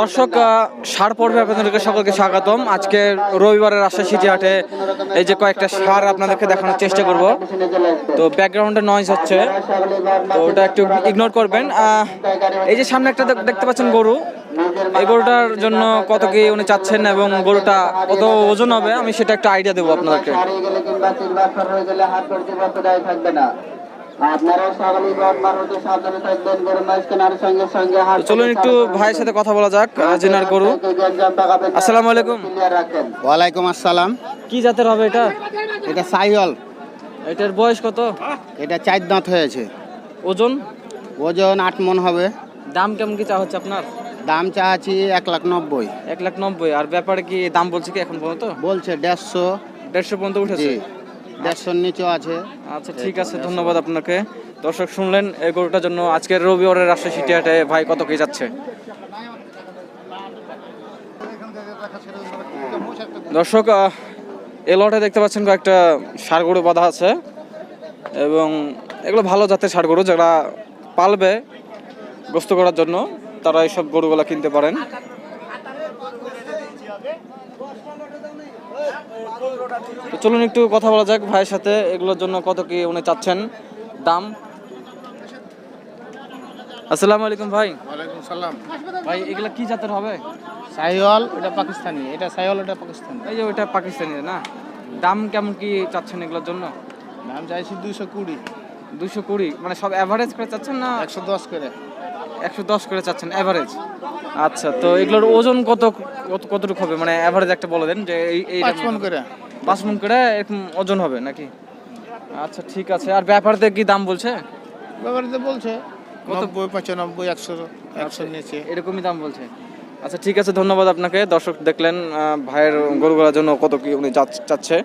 দর্শক সার পর্বে আপনাদেরকে সকলকে স্বাগতম। আজকে রবিবারের সিটি হাটে এই যে কয়েকটা সার আপনাদেরকে দেখানোর চেষ্টা করব। তো ব্যাকগ্রাউন্ডে নয়েজ হচ্ছে, তো ওটা একটু ইগনোর করবেন। এই যে সামনে একটা দেখতে পাচ্ছেন গরু। এই গরুটার জন্য কত কি উনি চাচ্ছেন এবং গরুটা কত ওজন হবে, আমি সেটা একটা আইডিয়া দেবো আপনাদেরকে। আপনারাও হতে সাবধানে থাকবেন মাছ কেনার সঙ্গে সঙ্গে চলুন একটু ভাইয়ের সাথে কথা বলা যাক জেনার গরু। আসসালামু আলাইকুম। ওয়ালাইকুম আসসালাম। কি জাতের হবে এটা? এটা সাইওয়াল। এটার বয়স কত? এটা চার দাঁত হয়েছে। ওজন? ওজন আট মন হবে। দাম কেমন কি চা হচ্ছে আপনার? দাম চাচ্ছি এক লাখ নব্বই। এক লাখ নব্বই। আর ব্যাপারে কি দাম বলছে কি এখন পর্যন্ত? বলছে দেড়শো। দেড়শো পর্যন্ত উঠেছে? দেড়শোর নিচেও আছে। আচ্ছা ঠিক আছে, ধন্যবাদ আপনাকে। দর্শক শুনলেন, এই গরুটার জন্য আজকের রবিবারের রাজশাহী সিটি হাটে ভাই কত কে যাচ্ছে? দর্শক এই লটে দেখতে পাচ্ছেন কয়েকটা ষাড় গরু বাঁধা আছে এবং এগুলো ভালো জাতের ষাড় গরু, যারা পালবে গোস্ত করার জন্য, তারা এইসব গরুগুলা কিনতে পারেন। চলুন একটু কথা বলা যাক ভাইয়ের সাথে এগুলোর জন্য কত কি উনি চাচ্ছেন? দাম? আসসালামু আলাইকুম ভাই। ওয়ালাইকুম সালাম। ভাই এগুলা কি জাতের হবে? সাইওয়াল এটা পাকিস্তানি। এটা সাইওয়াল এটা পাকিস্তানি। এই যে ওইটা পাকিস্তানি না? দাম কেমন কি চাচ্ছেন এগুলোর জন্য? দাম চাইছি দুইশো কুড়ি। দুশো কুড়ি মানে সব অ্যাভারেজ করে চাচ্ছেন না একশো দশ করে। একশো দশ করে চাচ্ছেন অ্যাভারেজ আচ্ছা তো এগুলোর ওজন কত কত কতটুকু হবে? মানে অ্যাভারেজ একটা বলে দেন যে এই এই করে। পাঁচ মন করে এরকম ওজন হবে নাকি? আচ্ছা ঠিক আছে। আর ব্যাপারতে কি দাম বলছে? ব্যাপারে তো বলছে কত? নব্বই পঁচানব্বই একশো একশোর নিচে এরকমই দাম বলছে। আচ্ছা ঠিক আছে ধন্যবাদ আপনাকে। দর্শক দেখলেন ভাইয়ের গরুগুলোর জন্য কত কি উনি চাচ্ছে।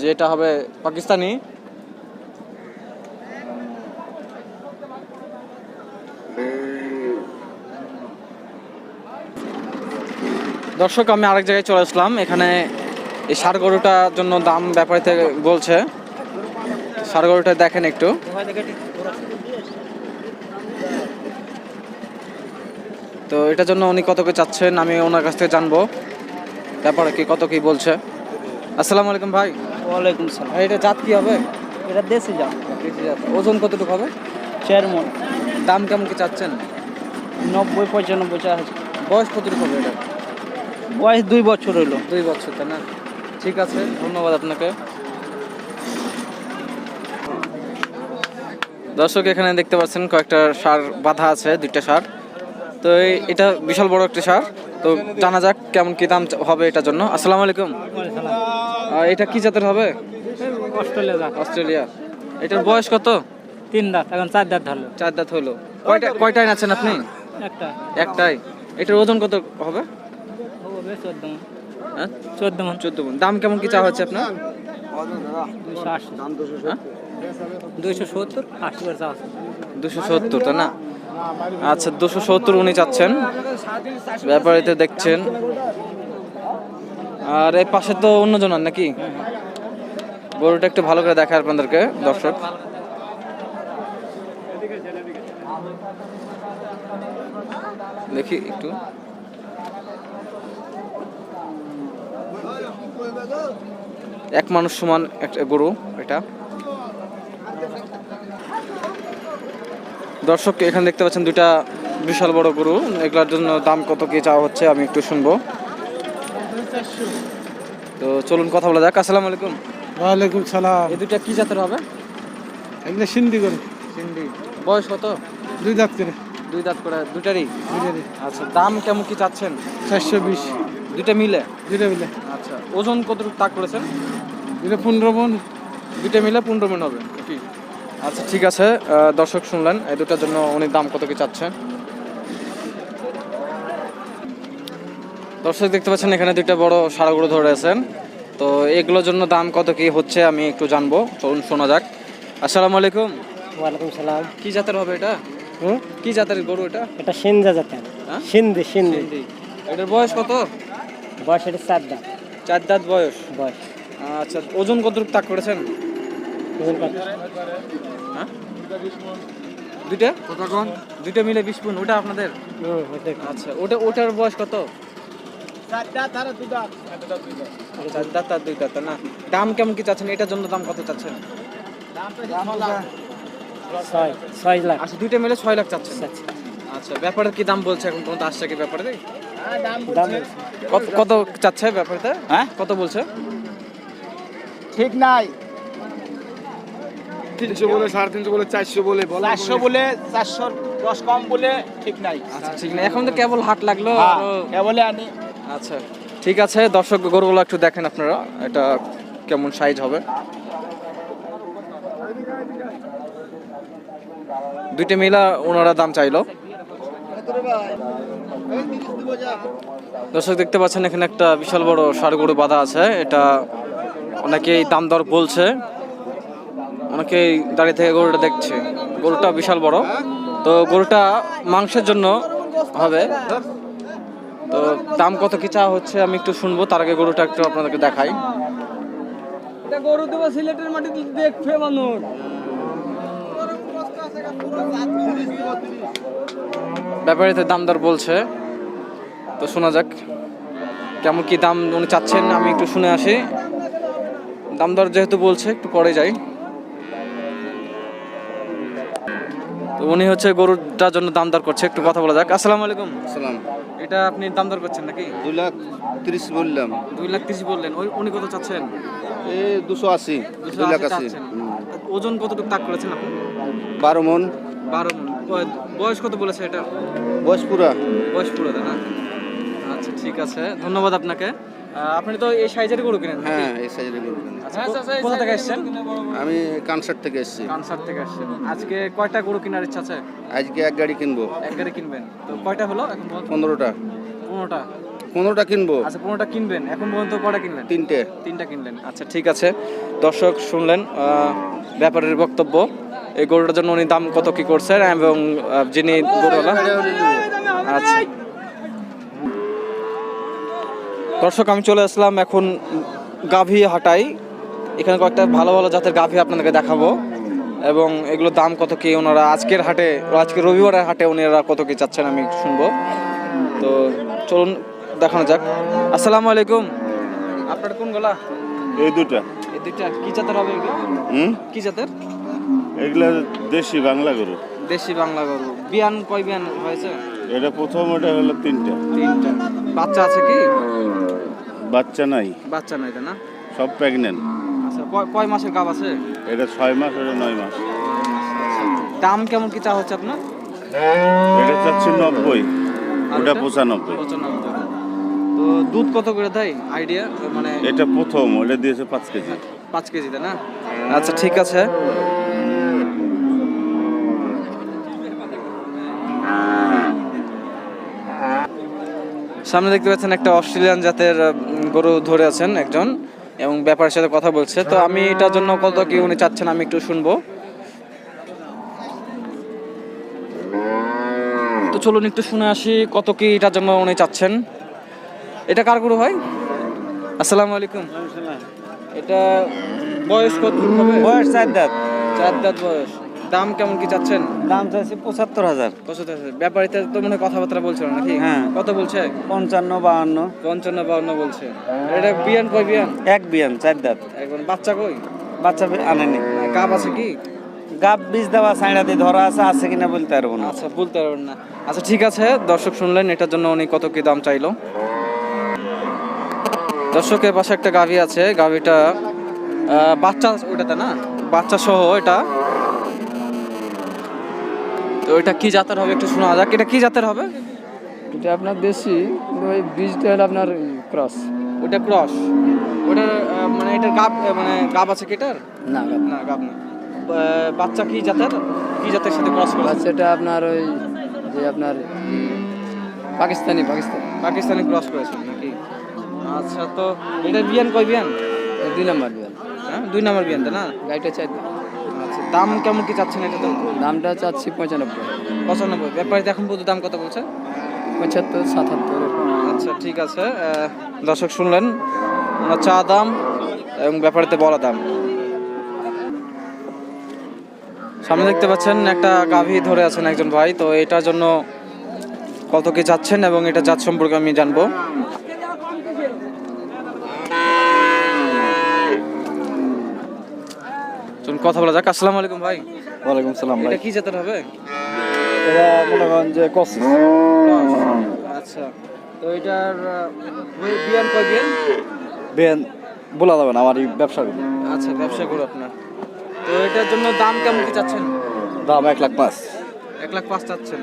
যে এটা হবে পাকিস্তানি। দর্শক আমি আরেক জায়গায় চলে আসলাম। এখানে এই ষাড় গরুটার জন্য দাম ব্যাপারে থেকে বলছে। ষাড় গরুটা দেখেন একটু। তো এটার জন্য উনি কত কি চাচ্ছেন আমি ওনার কাছ থেকে জানব। ব্যাপারে কি কত কি বলছে। আসসালামু আলাইকুম ভাই। ওয়ালাইকুম সালাম। ভাই এটা জাত কি হবে? এটা দেশে যাও দেশি জাত। ওজন কতটুকু হবে? চার মন দাম কেমন কি চাচ্ছেন? নব্বই পঁচানব্বই চার বয়স কতটুকু হবে এটা? বয়স দুই বছর হইল দুই বছর তাই না? ঠিক আছে ধন্যবাদ আপনাকে। দর্শক এখানে দেখতে পাচ্ছেন কয়েকটা সার বাঁধা আছে দুইটা সার। তো এটা বিশাল বড় একটা সার। তো জানা যাক কেমন কি দাম হবে এটার জন্য। আসসালামু আলাইকুম। এটা কি জাতের হবে? Australia Australia. এটার বয়স কত? তিন দাঁত এখন চার দাঁত ধরলো। চার দাঁত হলো। কয়টা কয়টায় আছেন আপনি? একটা একটাই এটার ওজন কত হবে? হবে চোদ্দ চোদ্দ মন। চোদ্দ মণ। দাম কেমন কি চাওয়া হচ্ছে আপনার? দুইশো হ্যাঁ সত্তর আশি করে চাওয়া দুশো সত্তর তাই না? আচ্ছা দুশো সত্তর উনি চাচ্ছেন। ব্যাপারিতে দেখছেন। আর এই পাশে তো অন্যজন আর নাকি? গরুটা একটু ভালো করে দেখায় আপনাদেরকে দর্শক। দেখি একটু। এক মানুষ সমান একটা গরু এটা। দর্শক এখানে দেখতে পাচ্ছেন দুইটা বিশাল বড় গরু। এগুলোর জন্য দাম কত কি চাওয়া হচ্ছে আমি একটু শুনব। তো চলুন কথা বলা যাক। আসসালামু আলাইকুম। ওয়ালাইকুম সালাম। এই দুইটা কি জাতের হবে? এগুলো সিন্ধি গরু। সিন্ধি। বয়স কত? দুই দাঁত করে। দুই দাঁত করে। দুইটারই? আচ্ছা দাম কেমন কি চাচ্ছেন? চারশো বিশ। দুইটা মিলে? দুইটা মিলে। ওজন কতটুকু তাক করেছেন? এটা পনেরো মন দুইটা মিলে পনেরো মন হবে। কি আচ্ছা ঠিক আছে দর্শক শুনলেন এই দুটার জন্য উনি দাম কত কি চাচ্ছেন? দর্শক দেখতে পাচ্ছেন এখানে দুইটা বড় সারাগুলো ধরে আছেন। তো এগুলোর জন্য দাম কত কি হচ্ছে আমি একটু জানব। চলুন শোনা যাক। আসসালামু আলাইকুম। ওয়ালাইকুম সালাম। কি জাতের হবে এটা? হুম? কি জাতের গরু এটা? এটা সিন্ধা জাতের। হ্যাঁ? সিন্ধি। সিন্ধি। এটার বয়স কত? বয়স এটা চার দাঁত। চার দাঁত বয়স। বয়স। আচ্ছা ওজন কতটুকু তাক করেছেন? ওজন কত? হ্যাঁ? দুইটা? কোন দুইটা মিলে বিশ পুন ওটা আপনাদের? আচ্ছা ওটা ওটার বয়স কত? চার দাঁত আর দুই দাঁত। না? দাম কেমন কি চাচ্ছেন? এটার জন্য দাম কত চাচ্ছেন? ছয় ছয় লাখ। আচ্ছা দুইটা মিলে ছয় লাখ চাচ্ছেন। আচ্ছা আচ্ছা ব্যাপারে কি দাম বলছে এখন পর্যন্ত? আসছে কি ব্যাপারে? কত কত চাচ্ছে ব্যাপারতে হ্যাঁ? কত বলছে? ঠিক নাই। তিনশো বলে সাড়ে তিনশো বলে চারশো বলে বলা। চারশো বলে চারশো দশ কম বলে ঠিক নাই। আচ্ছা ঠিক না এখন তো কেবল হাট লাগল হ্যাঁ, আরো- এ বলে আনি। আচ্ছা ঠিক আছে দর্শক গরুগুলো একটু দেখেন আপনারা এটা কেমন সাইজ হবে। দুইটা মিলা ওনারা দাম চাইলো। দর্শক দেখতে পাচ্ছেন এখানে একটা বিশাল বড় ষাড় গরু বাঁধা আছে। এটা অনেকেই দাম দর বলছে। অনেকেই দাঁড়িয়ে থেকে গরুটা দেখছে। গরুটা বিশাল বড়। তো গরুটা মাংসের জন্য হবে। তো দাম কত কি চা হচ্ছে আমি একটু শুনব। তার আগে গরুটা একটু আপনাদেরকে দেখাই। গরু দেবো সিলেটের মাটিতে দেখবে মানুষ। ব্যাপারীতে দাম দর বলছে। তো শোনা যাক কেমন কি দাম উনি চাচ্ছেন আমি একটু শুনে আসি। দাম দর যেহেতু বলছে একটু পরে যাই। তো উনি হচ্ছে গরুটার জন্য দাম দর করছে একটু কথা বলা যাক। আসসালামু আলাইকুম। সালাম এটা আপনি দাম দর করছেন নাকি? দুই লাখ তিরিশ বললাম। দুই লাখ তিরিশ বললেন ওই উনি কত চাচ্ছেন? এ দুশো আশি দুই লাখ আশি। ওজন কতটুকু তাক করেছেন আপনি? বারো মন। বারো মণ। বয়- বয়স কত বলেছে এটা? বয়স পুরা। বয়স পুরো না? আচ্ছা ঠিক আছে। ধন্যবাদ আপনাকে। আপনি তো এই সাইজের গরু কিনেন হ্যাঁ এই সাইজের গরু কিনে। আচ্ছা, কো- কোথা থেকে এসেছেন আমি কানসার থেকে এসেছি। কানসার থেকে আসছেন। আজকে কয়টা গরু কেনার ইচ্ছা আছে? আজকে এক গাড়ি কিনবো। এক গাড়ি কিনবেন। তো কয়টা হলো এখন পনেরোটা। পনেরোটা। পনেরোটা কিনবো। আচ্ছা পনেরোটা কিনবেন। এখন পর্যন্ত কয়টা কিনলেন? তিনটে। তিনটা কিনলেন। আচ্ছা ঠিক আছে। দর্শক শুনলেন ব্যাপারের বক্তব্য। এই গরুটার জন্য উনি দাম কত কি করছেন এবং যিনি গরুওয়ালা। আচ্ছা। দর্শক আমি চলে আসলাম এখন গাভী হাটাই। এখানে কয়েকটা ভালো ভালো জাতের গাভী আপনাদেরকে দেখাবো। এবং এগুলোর দাম কত কি ওনারা আজকের হাটে আজকে রবিবারের হাটে ওনারা কত কি চাচ্ছেন আমি শুনব। তো চলুন দেখানো যাক। আসসালামু আলাইকুম। আপনার কোন গলা? এই দুটা এই দুইটা। কি জাতের হবে এগুলো? হুম? কি জাতের? এগুলা দেশি বাংলা গরু। দেশি বাংলা গরু। বিয়ান কয় বিয়ান হয়েছে? এটা প্রথম এটা হলো তিনটা। তিনটা। বাচ্চা আছে কি? বাচ্চা নাই। বাচ্চা নাই না? সব প্রেগনেন্ট আচ্ছা কয়- মাসের গাব আছে? এটা ছয় মাস এটা নয় মাস। দাম কেমন কি চা হচ্ছে আপনার? এটা চাচ্ছি নব্বই। ওটা ওটা? পঁচানব্বই। তো দুধ কত করে দেয়? আইডিয়া? মানে এটা প্রথম ওটা দিয়েছে পাঁচ কেজি। পাঁচ কেজি না? আচ্ছা ঠিক আছে। সামনে দেখতে পাচ্ছেন একটা অস্ট্রেলিয়ান জাতের গরু ধরে আছেন একজন এবং ব্যাপারের সাথে কথা বলছে। তো আমি এটার জন্য কত কি উনি চাচ্ছেন আমি একটু শুনব। তো চলুন একটু শুনে আসি কত কি এটার জন্য উনি চাচ্ছেন। এটা কার গরু হয় আসসালামু আলাইকুম। এটা বয়স কত বয়স চার দাঁত। চার দাঁত বয়স। দাম কেমন কি চাচ্ছেন? দাম চাইছে পঁচাত্তর হাজার। পঁচাত্তর ব্যাপারীতে তো মনে হয় কথাবার্তা বলছিল নাকি? হ্যাঁ। কত বলছে? পঞ্চান্ন বাহান্ন। পঞ্চান্ন বাউন্ন বলছে। এটা বিয়ান কয় বিয়ান? এক বিয়ান চার দাঁত। এখন বাচ্চা কই? বাচ্চা আনেনি। কাপ আছে কি? গাব বীজ দেওয়া সাইডা দিয়ে ধরা আছে আছে কিনা বলতে পারব না। আচ্ছা বলতে পারবেন না। আচ্ছা ঠিক আছে দর্শক শুনলেন এটার জন্য উনি কত কি দাম চাইলো। দর্শকের পাশে একটা গাভী আছে গাভীটা বাচ্চা ওটাতে না? বাচ্চা সহ এটা। তো এটা কি জাতের হবে একটু শোনা যাক। এটা কি জাতের হবে? এটা আপনার দেশি ওই বীজটা হলো আপনার ক্রস। ওটা ক্রস। ওটার মানে এটার গাব মানে গাব আছে কি এটার? না না। গাব না। বাচ্চা কি জাতের? কি জাতের সাথে ক্রস করেছে? বাচ্চাটা আপনার ওই যে আপনার পাকিস্তানি পাকিস্তানি। পাকিস্তানি ক্রস করেছে নাকি? আচ্ছা তো এটা বিয়ান কয় বিয়ান? দুই নাম্বার বিয়াল হ্যাঁ দুই নাম্বার বিয়ান না? গাড়িটা চাই দাম কেমন কি চাচ্ছেন এটা তো? দামটা চাচ্ছি পঁচানব্বই। পঁচানব্বই। ব্যাপারীতে এখন পর্যন্ত দাম কত বলছে? পঁচাত্তর সাতাত্তর। আচ্ছা ঠিক আছে। দর্শক শুনলেন ওনার চা দাম এবং ব্যাপারেতে বলা দাম। সামনে দেখতে পাচ্ছেন একটা গাভী ধরে আছেন একজন ভাই। তো এটার জন্য কত কি যাচ্ছেন এবং এটা জাত সম্পর্কে আমি জানব চলুন কথা বলা যাক। আসসালামু আলাইকুম ভাই। ওয়ালাইকুম সালাম ভাই। এটা কি জাতের হবে? এরা মনে করেন যে কসিস আচ্ছা। তো এটার বিয়ান কয় বিয়ান? বেন বলা যাবে না আমার এই ব্যবসা আচ্ছা ব্যবসা করো আপনার। তো এটার জন্য দাম কেমন কি চাচ্ছেন? দাম এক লাখ পাঁচ। এক লাখ পাঁচ চাচ্ছেন।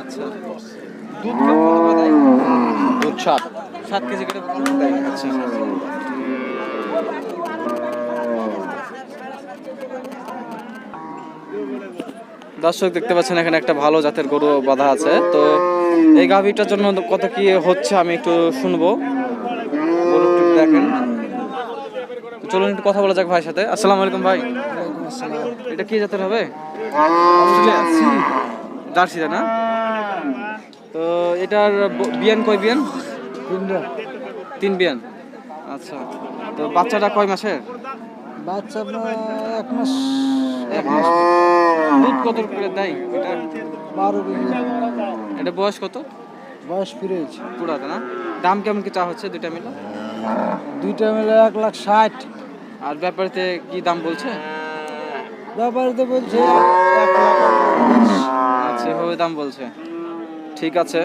আচ্ছা। দুধ কত দুধ সাত। সাত কেজি করে আচ্ছা। দর্শক দেখতে পাচ্ছেন এখানে একটা ভালো জাতের গরু বাঁধা আছে। তো এই গাভীটার জন্য কত কি হচ্ছে আমি একটু শুনব। দেখেন। চলুন একটু কথা বলা যাক ভাইয়ের সাথে। আসসালামু আলাইকুম ভাই। এটা কি জাতের হবে? জার্সি। না? তো এটার বিয়ান কয় বিয়ান? তিন বিয়ান। আচ্ছা। তো বাচ্চাটা কয় মাসের? বাচ্চা এক মাস দুধ কত করে দেয়? এটা? বারো কেজি এটা বয়স কত? বয়স পুরাতে না? দাম কেমন কি চা হচ্ছে দুইটা মিলে? দুইটা মিলে এক লাখ ষাট। আর ব্যাপারেতে কি দাম বলছে? ব্যাপারে তো বলছে আচ্ছা এভাবে দাম বলছে। ঠিক আছে।